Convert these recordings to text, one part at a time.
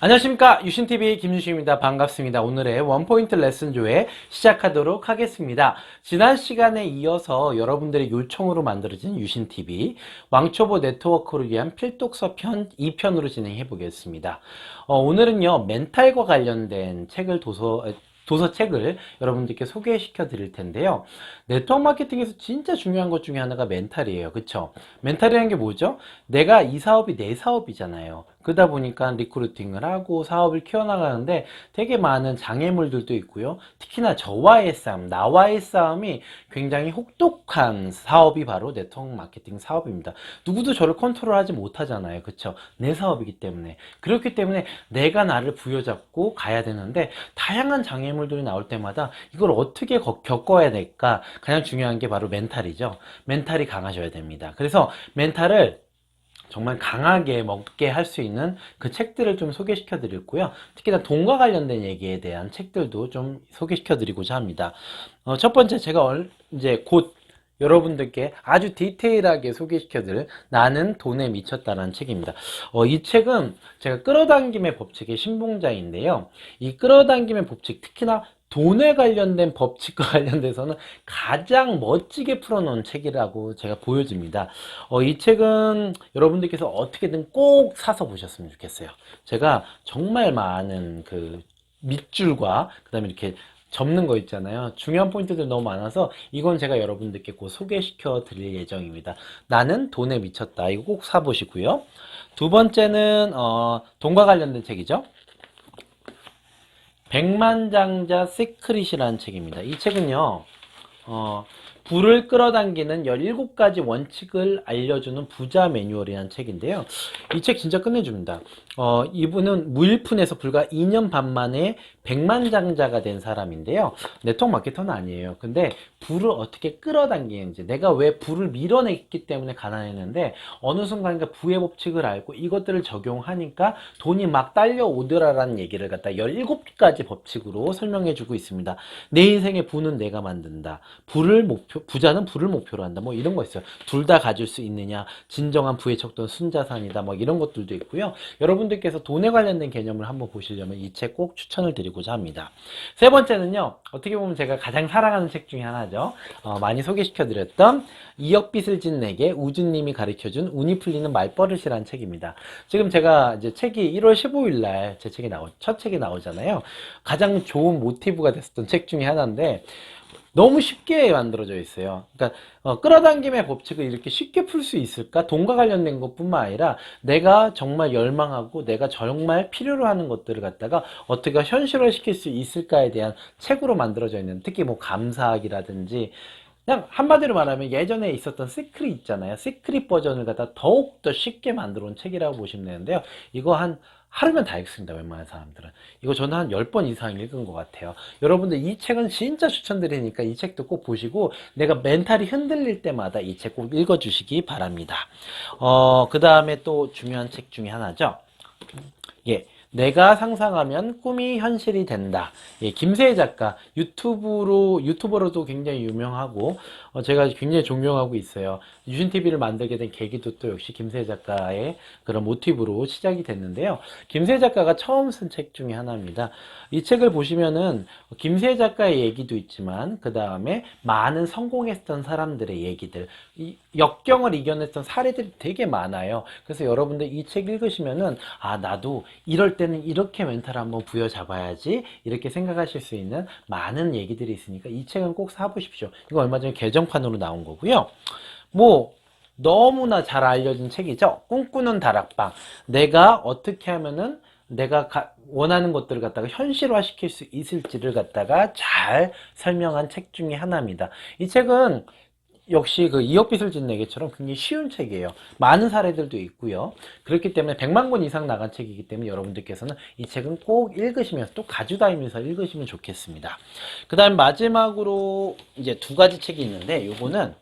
안녕하십니까 유신TV 김유신입니다 반갑습니다 오늘의 원포인트 레슨 조회 시작하도록 하겠습니다 지난 시간에 이어서 여러분들의 요청으로 만들어진 유신TV 왕초보 네트워크를 위한 필독서 편 2편으로 진행해 보겠습니다 어, 오늘은요 멘탈과 관련된 책을 도서 도서책을 여러분들께 소개시켜 드릴 텐데요. 네트워크 마케팅에서 진짜 중요한 것 중에 하나가 멘탈이에요. 그쵸? 멘탈이라는 게 뭐죠? 내가 이 사업이 내 사업이잖아요. 그러다 보니까 리크루팅을 하고 사업을 키워나가는데 되게 많은 장애물들도 있고요. 특히나 저와의 싸움, 나와의 싸움이 굉장히 혹독한 사업이 바로 네트워크 마케팅 사업입니다. 누구도 저를 컨트롤하지 못하잖아요. 그쵸? 내 사업이기 때문에. 그렇기 때문에 내가 나를 부여잡고 가야 되는데 다양한 장애물들이 나올 때마다 이걸 어떻게 거- 겪어야 될까? 가장 중요한 게 바로 멘탈이죠. 멘탈이 강하셔야 됩니다. 그래서 멘탈을 정말 강하게 먹게 할 수 있는 그 책들을 좀 소개시켜 드렸고요. 특히나 돈과 관련된 얘기에 대한 책들도 좀 소개시켜 드리고자 합니다. 어, 첫 번째 제가 얼- 이제 곧 여러분들께 아주 디테일하게 소개시켜 드릴 나는 돈에 미쳤다라는 책입니다. 어, 이 책은 제가 끌어당김의 법칙의 신봉자인데요. 이 끌어당김의 법칙, 특히나 돈에 관련된 법칙과 관련돼서는 가장 멋지게 풀어놓은 책이라고 제가 보여집니다. 어, 이 책은 여러분들께서 어떻게든 꼭 사서 보셨으면 좋겠어요. 제가 정말 많은 그 밑줄과 그 다음에 이렇게 접는 거 있잖아요. 중요한 포인트들 너무 많아서 이건 제가 여러분들께 곧 소개시켜 드릴 예정입니다. 나는 돈에 미쳤다. 이거 꼭 사보시고요. 두 번째는 어, 돈과 관련된 책이죠. 백만장자 시크릿이라는 책입니다. 이 책은요, 어, 불을 끌어당기는 17가지 원칙을 알려주는 부자 매뉴얼이라는 책인데요. 이 책 진짜 끝내줍니다. 어, 이분은 무일푼에서 불과 2년 반 만에 백만장자가 된 사람인데요. 네트워크 마케터는 아니에요. 근데 불을 어떻게 끌어당기는지, 내가 왜 불을 밀어냈기 때문에 가난했는데, 어느 순간인가 부의 법칙을 알고 이것들을 적용하니까 돈이 막 딸려오더라라는 얘기를 갖다 17가지 법칙으로 설명해주고 있습니다. 내 인생의 부는 내가 만든다. 부를 목표, 부자는 부를 목표로 한다. 뭐 이런 거 있어요. 둘 다 가질 수 있느냐. 진정한 부의 척도는 순자산이다. 뭐 이런 것들도 있고요. 여러분들께서 돈에 관련된 개념을 한번 보시려면 이 책 꼭 추천을 드리고자 합니다. 세 번째는요. 어떻게 보면 제가 가장 사랑하는 책 중에 하나죠. 어, 많이 소개시켜드렸던 2억 빚을 진 내게 우주님이 가르쳐준 운이 풀리는 말버릇이라는 책입니다. 지금 제가 이제 책이 1월 15일 날 제 책이 나오, 첫 책이 나오잖아요. 가장 좋은 모티브가 됐었던 책 중에 하나인데, 너무 쉽게 만들어져 있어요. 그러니까 어, 끌어당김의 법칙을 이렇게 쉽게 풀 수 있을까? 돈과 관련된 것뿐만 아니라 내가 정말 열망하고 내가 정말 필요로 하는 것들을 갖다가 어떻게 현실화 시킬 수 있을까에 대한 책으로 만들어져 있는 특히 뭐 감사학이라든지 그냥 한마디로 말하면 예전에 있었던 시크릿 있잖아요. 시크릿 버전을 갖다 더욱 더 쉽게 만들어 온 책이라고 보시면 되는데요. 이거 한 하루면 다 읽습니다. 웬만한 사람들은. 이거 저는 한 10번 이상 읽은 것 같아요. 여러분들 이 책은 진짜 추천드리니까 이 책도 꼭 보시고 내가 멘탈이 흔들릴 때마다 이 책 꼭 읽어주시기 바랍니다. 어, 그 다음에 또 중요한 책 중에 하나죠. 예. 내가 상상하면 꿈이 현실이 된다. 예, 김세희 작가 유튜브로 유튜버로도 굉장히 유명하고 어, 제가 굉장히 존경하고 있어요. 유신 TV를 만들게 된 계기도 또 역시 김세희 작가의 그런 모티브로 시작이 됐는데요. 김세희 작가가 처음 쓴 책 중에 하나입니다. 이 책을 보시면은 김세희 작가의 얘기도 있지만 그 다음에 많은 성공했던 사람들의 얘기들, 이 역경을 이겨냈던 사례들이 되게 많아요. 그래서 여러분들 이 책 읽으시면은 아 나도 이럴 때는 이렇게 멘탈을 한번 부여잡아야지 이렇게 생각하실 수 있는 많은 얘기들이 있으니까 이 책은 꼭 사보십시오. 이거 얼마 전에 개정판으로 나온 거고요. 뭐 너무나 잘 알려진 책이죠. 꿈꾸는 다락방. 내가 어떻게 하면은 내가 가- 원하는 것들을 갖다가 현실화 시킬 수 있을지를 갖다가 잘 설명한 책 중에 하나입니다. 이 책은 역시 그 2억 빚을 짓는 내게처럼 굉장히 쉬운 책이에요. 많은 사례들도 있고요. 그렇기 때문에 100만 권 이상 나간 책이기 때문에 여러분들께서는 이 책은 꼭 읽으시면서 또 가져다니면서 읽으시면 좋겠습니다. 그 다음 마지막으로 이제 두 가지 책이 있는데 요거는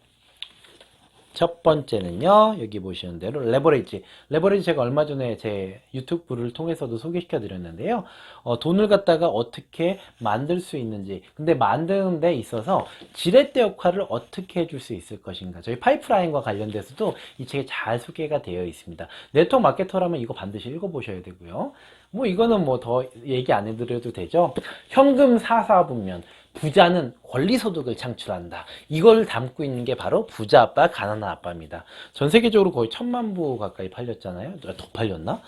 첫 번째는요, 여기 보시는 대로 레버리지. 레버리지 제가 얼마 전에 제 유튜브를 통해서도 소개시켜 드렸는데요. 어, 돈을 갖다가 어떻게 만들 수 있는지. 근데 만드는 데 있어서 지렛대 역할을 어떻게 해줄 수 있을 것인가. 저희 파이프라인과 관련돼서도 이 책에 잘 소개가 되어 있습니다. 네트워크 마케터라면 이거 반드시 읽어보셔야 되고요. 뭐 이거는 뭐 더 얘기 안 해드려도 되죠. 현금 사사분면 부자는 권리소득을 창출한다. 이걸 담고 있는 게 바로 부자 아빠, 가난한 아빠입니다. 전 세계적으로 거의 천만 부 가까이 팔렸잖아요. 아, 더 팔렸나?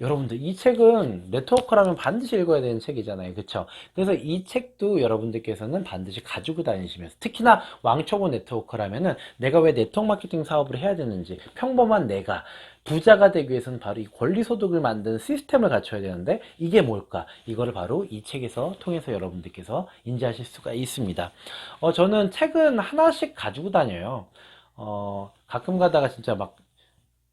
여러분들 이 책은 네트워크라면 반드시 읽어야 되는 책이잖아요. 그쵸? 그래서 이 책도 여러분들께서는 반드시 가지고 다니시면서 특히나 왕초보 네트워크라면은 내가 왜 네트워크 마케팅 사업을 해야 되는지 평범한 내가 부자가 되기 위해서는 바로 이 권리소득을 만드는 시스템을 갖춰야 되는데 이게 뭘까? 이거를 바로 이 책에서 통해서 여러분들께서 인지하실 수가 있습니다. 어, 저는 책은 하나씩 가지고 다녀요. 어, 가끔 가다가 진짜 막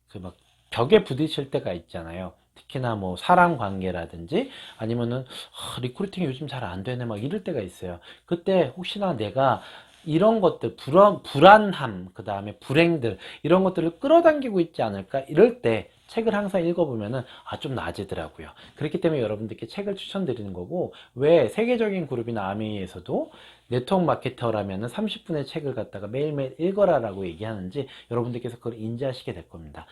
그막 벽에 부딪힐 때가 있잖아요. 특히나 뭐 사람 관계라든지 아니면은 아, 리크루팅이 요즘 잘 안 되네 막 이럴 때가 있어요. 그때 혹시나 내가 이런 것들 불안 불안함 그 다음에 불행들 이런 것들을 끌어당기고 있지 않을까 이럴 때 책을 항상 읽어보면은 아 좀 나아지더라고요. 그렇기 때문에 여러분들께 책을 추천드리는 거고 왜 세계적인 그룹이나 아메이에서도 네트워크 마케터라면은 30분의 책을 갖다가 매일매일 읽어라 라고 얘기하는지 여러분들께서 그걸 인지하시게 될 겁니다.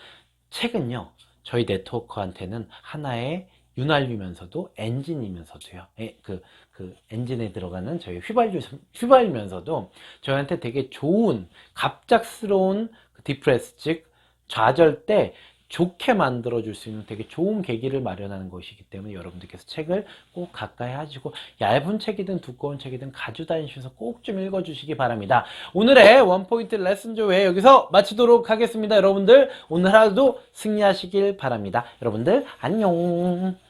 책은요, 저희 네트워크한테는 하나의 윤활유면서도 엔진이면서도요. 에, 그, 그 엔진에 들어가는 저희 휘발유, 휘발유면서도 저희한테 되게 좋은, 갑작스러운 그 디프레스, 즉, 좌절 때 좋게 만들어줄 수 있는 되게 좋은 계기를 마련하는 것이기 때문에 여러분들께서 책을 꼭 가까이 하시고 얇은 책이든 두꺼운 책이든 가지고 다니시면서 꼭 좀 읽어주시기 바랍니다. 오늘의 원포인트 레슨 조회 여기서 마치도록 하겠습니다. 여러분들 오늘 하루도 승리하시길 바랍니다. 여러분들 안녕.